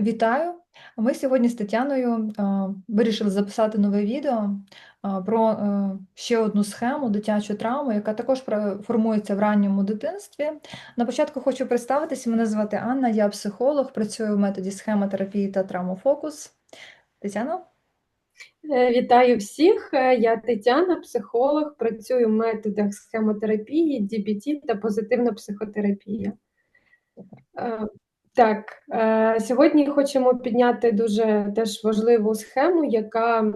Вітаю! Ми сьогодні з Тетяною вирішили записати нове відео про е, ще одну схему дитячу травму, яка також формується в ранньому дитинстві. На початку хочу представитися. Мене звати Анна, я психолог, працюю в методі схемотерапії та травмофокус. Тетяна? Е, Вітаю всіх! Е, Я Тетяна, психолог, працюю в методах схемотерапії, DBT та позитивна психотерапія. Так, е, сьогодні хочемо підняти дуже теж важливу схему, яка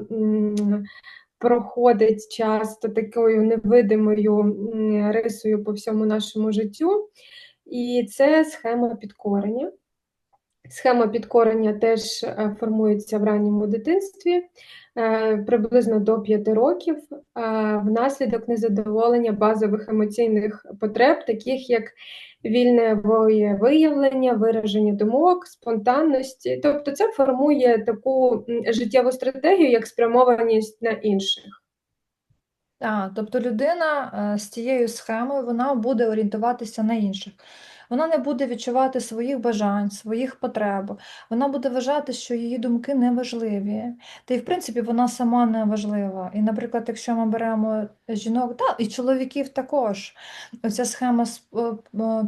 проходить часто такою невидимою рисою по всьому нашому життю, і це схема підкорення. Схема підкорення теж е, формується в ранньому дитинстві, е, приблизно до 5 років, внаслідок незадоволення базових емоційних потреб, таких як вільне виявлення, вираження думок, спонтанності. Тобто це формує таку життєву стратегію, як спрямованість на інших. Так, тобто людина е, з цією схемою вона буде орієнтуватися на інших. Вона не буде відчувати своїх бажань, своїх потреб. Вона буде вважати, що її думки не важливі. Та й в принципі вона сама не важлива. І, наприклад, якщо ми беремо жінок, та і чоловіків також, оця схема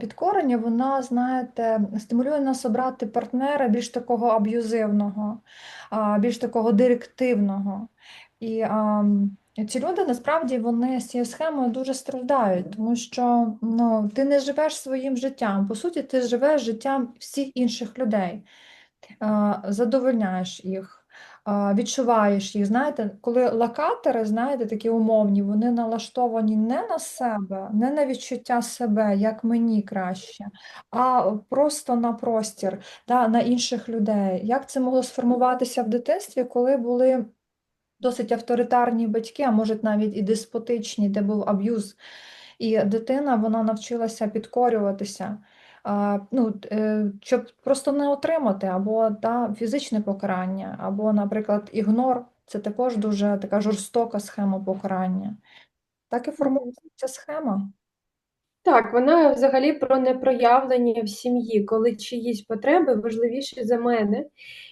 підкорення, вона, знаєте, стимулює нас обрати партнера більш такого аб'юзивного, більш такого директивного. І ці люди насправді вони з цією схемою дуже страждають, тому що ну, ти не живеш своїм життям. По суті, ти живеш життям всіх інших людей, задовольняєш їх, відчуваєш їх. Знаєте, коли локатори, знаєте, такі умовні, вони налаштовані не на себе, не на відчуття себе, як мені краще, а просто на простір, да, на інших людей. Як це могло сформуватися в дитинстві, коли були досить авторитарні батьки, а може навіть і деспотичні, де був аб'юз. І дитина вона навчилася підкорюватися, а, ну, е, щоб просто не отримати або та, фізичне покарання, або, наприклад, ігнор це також дуже така жорстока схема покарання. Так і формується схема. Так, вона взагалі про непроявлення в сім'ї, коли чиїсь потреби важливіші за мене,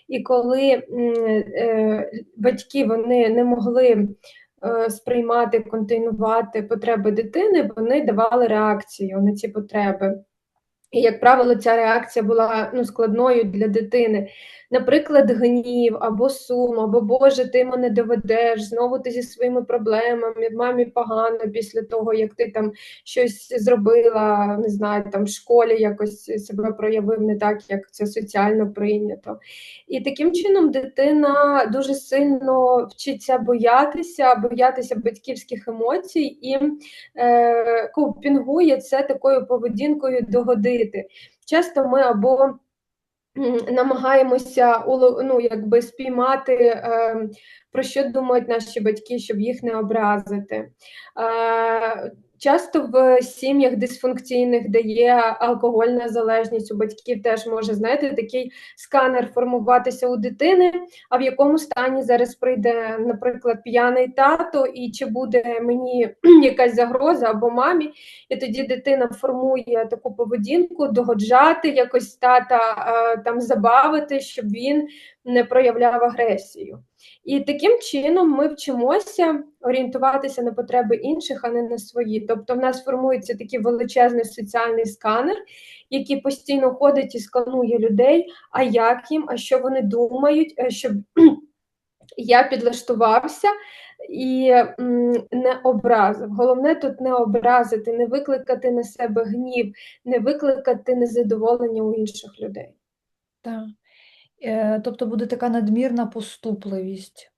і коли е, батьки вони не могли е, сприймати, континувати потреби дитини, вони давали реакцію на ці потреби. І, як правило, ця реакція була ну, складною для дитини. Наприклад, гнів або сум, або Боже, ти мене доведеш, знову ти зі своїми проблемами, мамі погано після того, як ти там щось зробила, не знаю, там в школі якось себе проявив не так, як це соціально прийнято. І таким чином дитина дуже сильно вчиться боятися, боятися батьківських емоцій і е, копінгує це такою поведінкою догодити. Часто ми або намагаємося ну, якби спіймати, е, про що думають наші батьки, щоб їх не образити. Часто в сім'ях дисфункційних, де є алкогольна залежність, у батьків теж може знаєте, такий сканер формуватися у дитини, а в якому стані зараз прийде, наприклад, п'яний тато, і чи буде мені якась загроза або мамі, і тоді дитина формує таку поведінку, догоджати, якось тата е, там забавити, щоб він не проявляв агресію. І таким чином ми вчимося орієнтуватися на потреби інших, а не на свої. Тобто, в нас формується такий величезний соціальний сканер, який постійно ходить і сканує людей, а як їм, а що вони думають, е, щоб я підлаштувався і не образив. Головне тут не образити, не викликати на себе гнів, не викликати незадоволення у інших людей. Так. Е, тобто буде така надмірна поступливість.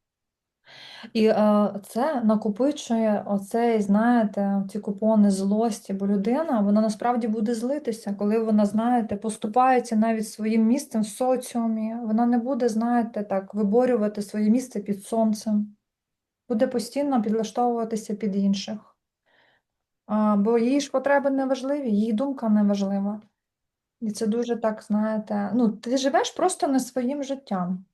І е, це накопичує оцей, знаєте, ці купони злості, бо людина вона насправді буде злитися, коли вона, знаєте, поступається навіть своїм місцем в соціумі. Вона не буде, знаєте, так, виборювати своє місце під сонцем, буде постійно підлаштовуватися під інших. Бо її ж потреби не важливі, її думка не важлива. І це дуже так, знаєте, ну, ти живеш просто не своїм життям.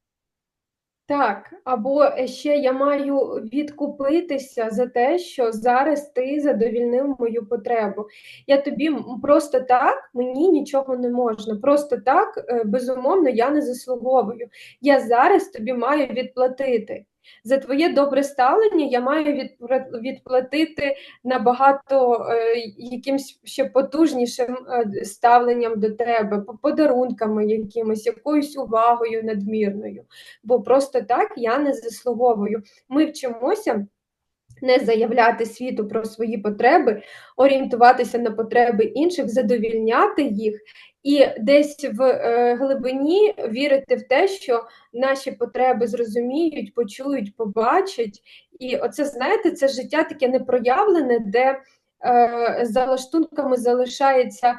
Так, або ще я маю відкупитися за те, що зараз ти задовільнив мою потребу. Я тобі просто так мені нічого не можна. Просто так, е, безумовно, я не заслуговую. Я зараз тобі маю відплатити. За твоє добре ставлення я маю відплатити набагато е, якимсь ще потужнішим е, ставленням до тебе, по- подарунками якимось, якоюсь увагою надмірною бо просто так я не заслуговую. Ми вчимося не заявляти світу про свої потреби, орієнтуватися на потреби інших, задовільняти їх. І десь в е, глибині вірити в те, що наші потреби зрозуміють, почують, побачать. І оце, знаєте, це життя таке непроявлене, де е, за лаштунками залишається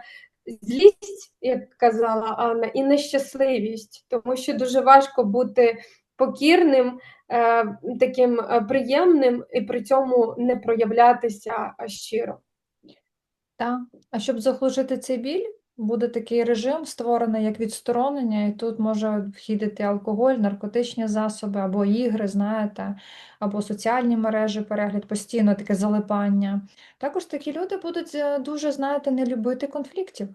злість, як казала Анна, і нещасливість, тому що дуже важко бути покірним, е, таким е, приємним і при цьому не проявлятися щиро. Так. А щоб заглушити цей біль, буде такий режим створений як відсторонення, і тут може вхідити алкоголь, наркотичні засоби або ігри, знаєте, або соціальні мережі, перегляд, постійно таке залипання. Також такі люди будуть е, дуже, знаєте, не любити конфліктів.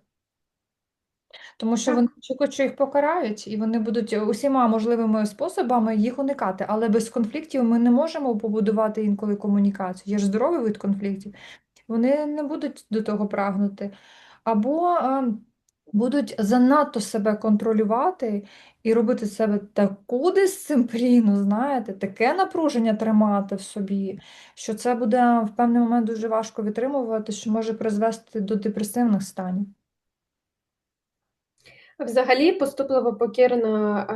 Тому що Так. вони очікують, що їх покарають, і вони будуть усіма можливими способами їх уникати. Але без конфліктів ми не можемо побудувати інколи комунікацію. Є ж здоровий вид конфліктів. Вони не будуть до того прагнути. Або е, будуть занадто себе контролювати і робити з себе таку дисципліну, знаєте, таке напруження тримати в собі, що це буде в певний момент дуже важко витримувати, що може призвести до депресивних станів. Взагалі, поступливо покірна,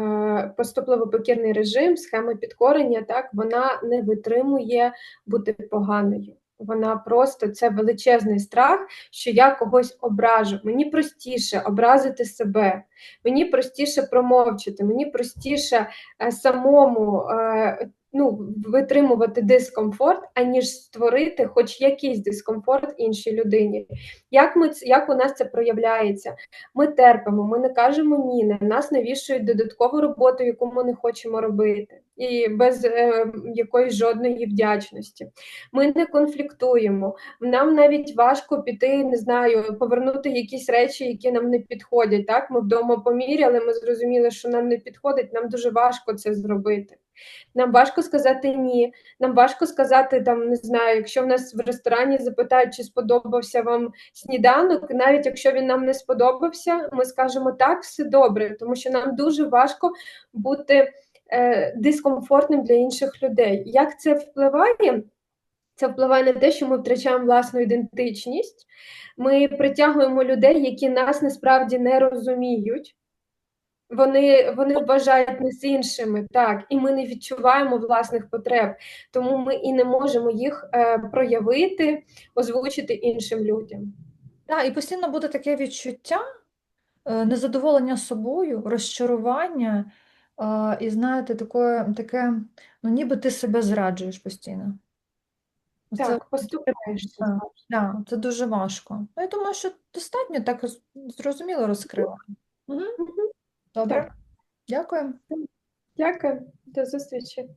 е, поступливо покірний режим, схема підкорення, так, вона не витримує бути поганою. Вона просто це величезний страх, що я когось ображу. Мені простіше образити себе, мені простіше промовчати, мені простіше е, самому е, ну, витримувати дискомфорт, аніж створити хоч якийсь дискомфорт іншій людині. Як, ми, як у нас це проявляється? Ми терпимо, ми не кажемо ні, на нас навішують додаткову роботу, яку ми не хочемо робити, і без е, якоїсь жодної вдячності. Ми не конфліктуємо. Нам навіть важко піти, не знаю, повернути якісь речі, які нам не підходять. Так, ми вдома поміряли, ми зрозуміли, що нам не підходить. Нам дуже важко це зробити. Нам важко сказати ні. Нам важко сказати там, не знаю, якщо в нас в ресторані запитають, чи сподобався вам сніданок, навіть якщо він нам не сподобався, ми скажемо так, все добре, тому що нам дуже важко бути дискомфортним для інших людей. Як це впливає? Це впливає на те, що ми втрачаємо власну ідентичність. Ми притягуємо людей, які нас насправді не розуміють. Вони вони вважають нас іншими, так, і ми не відчуваємо власних потреб, тому ми і не можемо їх е, проявити, озвучити іншим людям. Так, і постійно буде таке відчуття е, незадоволення собою, розчарування, е, і знаєте, таке, таке, ну ніби ти себе зраджуєш постійно. Це, Так, поступаєшся. да, це дуже важко. Ну, я думаю, що достатньо так роз- зрозуміло розкрила. Мгм. Добре, Так. дякую. Дякую, до зустрічі.